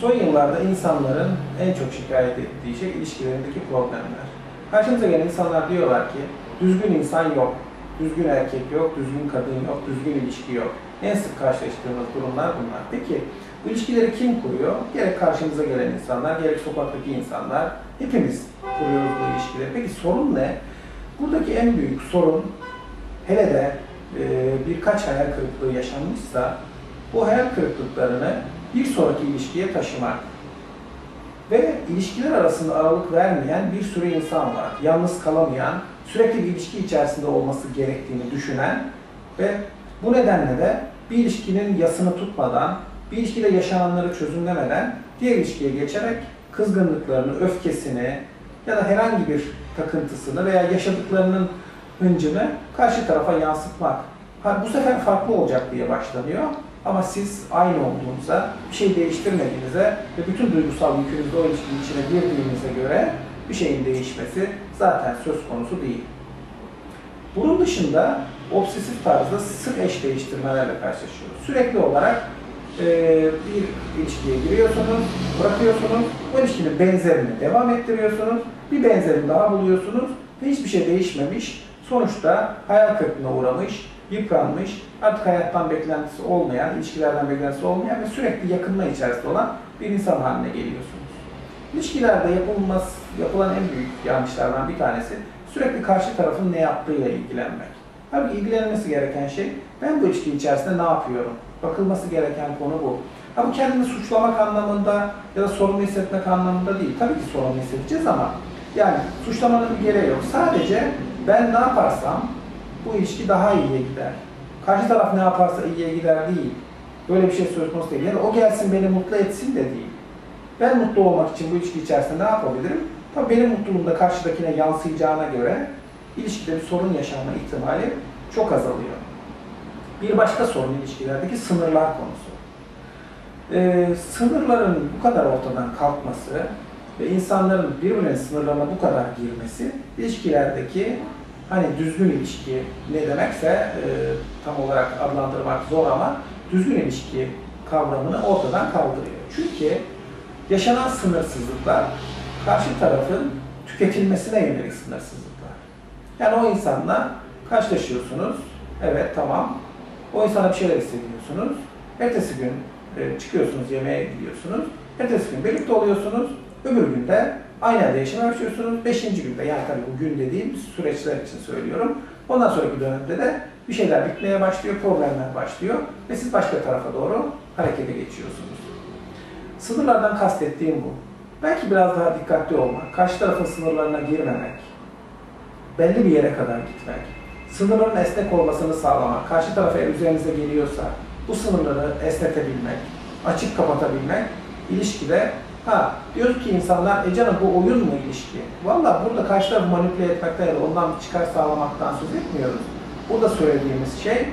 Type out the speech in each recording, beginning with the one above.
Son yıllarda insanların en çok şikayet ettiği şey ilişkilerindeki problemler. Karşımıza gelen insanlar diyorlar ki düzgün insan yok, düzgün erkek yok, düzgün kadın yok, düzgün ilişki yok. En sık karşılaştığımız durumlar bunlar. Peki bu ilişkileri kim kuruyor? Gerek karşımıza gelen insanlar, gerek sokaktaki insanlar. Hepimiz kuruyoruz bu ilişkileri. Peki sorun ne? Buradaki en büyük sorun hele de e, birkaç hayal kırıklığı yaşanmışsa bu hayal kırıklıklarını bir sonraki ilişkiye taşımak. Ve ilişkiler arasında aralık vermeyen bir sürü insan var. Yalnız kalamayan, sürekli bir ilişki içerisinde olması gerektiğini düşünen ve bu nedenle de bir ilişkinin yasını tutmadan, bir ilişkide yaşananları çözümlemeden diğer ilişkiye geçerek kızgınlıklarını, öfkesini ya da herhangi bir takıntısını veya yaşadıklarının hıncını karşı tarafa yansıtmak. Ha, bu sefer farklı olacak diye başlanıyor. Ama siz aynı olduğunuza, bir şey değiştirmediğinize ve bütün duygusal yükünüzü o ilişkinin içine girdiğinize göre bir şeyin değişmesi zaten söz konusu değil. Bunun dışında obsesif tarzda sık eş değiştirmelerle karşılaşıyoruz. Sürekli olarak e, bir ilişkiye giriyorsunuz, bırakıyorsunuz, o ilişkinin benzerini devam ettiriyorsunuz, bir benzerini daha buluyorsunuz ve hiçbir şey değişmemiş. Sonuçta hayal kırıklığına uğramış, yıpranmış, artık hayattan beklentisi olmayan, ilişkilerden beklentisi olmayan ve sürekli yakınma içerisinde olan bir insan haline geliyorsunuz. İlişkilerde yapılmaz, yapılan en büyük yanlışlardan bir tanesi sürekli karşı tarafın ne yaptığıyla ilgilenmek. Halbuki ilgilenmesi gereken şey ben bu ilişki içerisinde ne yapıyorum? Bakılması gereken konu bu. Ha bu kendini suçlamak anlamında ya da sorumlu hissetmek anlamında değil. Tabii ki sorumlu hissedeceğiz ama yani suçlamanın bir gereği yok. Sadece ben ne yaparsam bu ilişki daha iyiye gider. Karşı taraf ne yaparsa iyiye gider değil. Böyle bir şey söz konusu değil. Yani o gelsin beni mutlu etsin de değil. Ben mutlu olmak için bu ilişki içerisinde ne yapabilirim? Tabii benim mutluluğum da karşıdakine yansıyacağına göre ilişkide bir sorun yaşanma ihtimali çok azalıyor. Bir başka sorun ilişkilerdeki sınırlar konusu. Ee, sınırların bu kadar ortadan kalkması ve insanların birbirinin sınırlarına bu kadar girmesi ilişkilerdeki hani düzgün ilişki ne demekse e, tam olarak adlandırmak zor ama düzgün ilişki kavramını ortadan kaldırıyor. Çünkü yaşanan sınırsızlıklar karşı tarafın tüketilmesine yönelik sınırsızlıklar. Yani o insanla karşılaşıyorsunuz, evet tamam, o insana bir şeyler hissediyorsunuz, ertesi gün e, çıkıyorsunuz, yemeğe gidiyorsunuz, ertesi gün birlikte oluyorsunuz, öbür günde aynı evde yaşamaya başlıyorsunuz, beşinci günde, yani tabii bu gün dediğim süreçler için söylüyorum, ondan sonraki dönemde de bir şeyler bitmeye başlıyor, problemler başlıyor ve siz başka tarafa doğru harekete geçiyorsunuz. Sınırlardan kastettiğim bu. Belki biraz daha dikkatli olmak, karşı tarafın sınırlarına girmemek, belli bir yere kadar gitmek, sınırların esnek olmasını sağlamak, karşı taraf eğer üzerinize geliyorsa bu sınırları esnetebilmek, açık kapatabilmek ilişkide ha diyor ki insanlar e canım bu oyun mu ilişki? Valla burada karşı tarafı manipüle etmekten ya da ondan bir çıkar sağlamaktan söz etmiyoruz. Burada söylediğimiz şey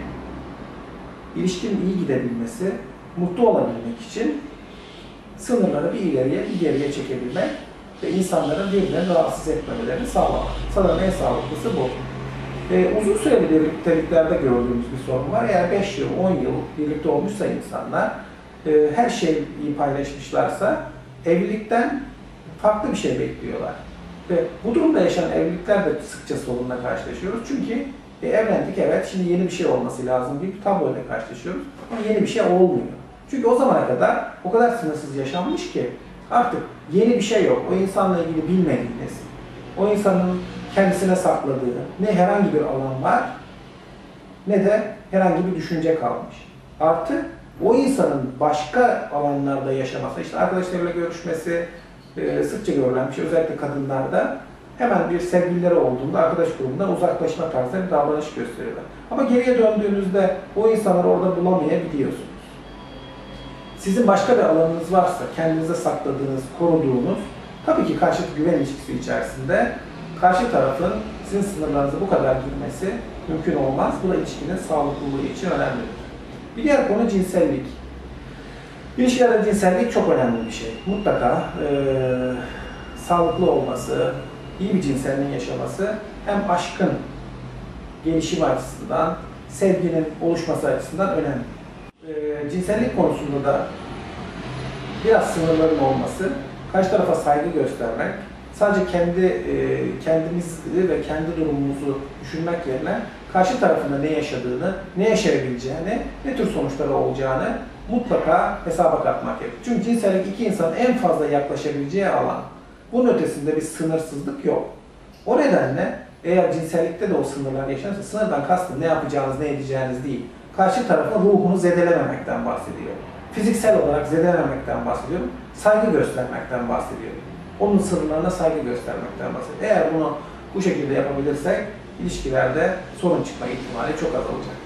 ilişkinin iyi gidebilmesi, mutlu olabilmek için sınırları bir ileriye, bir geriye çekebilmek ve insanların birbirlerini rahatsız etmemelerini sağlamak. Sanırım en sağlıklısı bu. Ee, uzun süreli birlikteliklerde gördüğümüz bir sorun var. Eğer 5 yıl, 10 yıl birlikte olmuşsa insanlar, e, her şeyi paylaşmışlarsa evlilikten farklı bir şey bekliyorlar. Ve bu durumda yaşanan evlilikler de sıkça sorunla karşılaşıyoruz. Çünkü e, evlendik evet, şimdi yeni bir şey olması lazım bir tabloyla karşılaşıyoruz. Ama yeni bir şey olmuyor. Çünkü o zamana kadar o kadar sınırsız yaşanmış ki artık yeni bir şey yok. O insanla ilgili bilmediğiniz, o insanın kendisine sakladığı ne herhangi bir alan var ne de herhangi bir düşünce kalmış. Artı o insanın başka alanlarda yaşaması, işte arkadaşlarıyla görüşmesi, e, sıkça görülen bir şey, özellikle kadınlarda hemen bir sevgilileri olduğunda arkadaş grubundan uzaklaşma tarzında bir davranış gösteriyorlar. Ama geriye döndüğünüzde o insanları orada bulamayabiliyorsunuz. Sizin başka bir alanınız varsa, kendinize sakladığınız, koruduğunuz, tabii ki karşılıklı güven ilişkisi içerisinde karşı tarafın sizin sınırlarınıza bu kadar girmesi mümkün olmaz. Bu da ilişkinin sağlıklılığı için önemlidir. Bir diğer konu cinsellik. İlişkilerde cinsellik çok önemli bir şey. Mutlaka e, sağlıklı olması, iyi bir cinselliğin yaşaması hem aşkın gelişimi açısından, sevginin oluşması açısından önemli. E, cinsellik konusunda da biraz sınırların olması, karşı tarafa saygı göstermek, sadece kendi e, kendimizi ve kendi durumumuzu düşünmek yerine karşı tarafında ne yaşadığını, ne yaşayabileceğini, ne tür sonuçları olacağını mutlaka hesaba katmak gerekir. Çünkü cinsellik iki insanın en fazla yaklaşabileceği alan. Bunun ötesinde bir sınırsızlık yok. O nedenle eğer cinsellikte de o sınırlar yaşanırsa sınırdan kastım ne yapacağınız, ne edeceğiniz değil. Karşı tarafın ruhunu zedelememekten bahsediyorum. Fiziksel olarak zedelememekten bahsediyorum. Saygı göstermekten bahsediyorum. Onun sınırlarına saygı göstermekten bahsediyorum. Eğer bunu bu şekilde yapabilirsek ilişkilerde sorun çıkma ihtimali çok azalacak.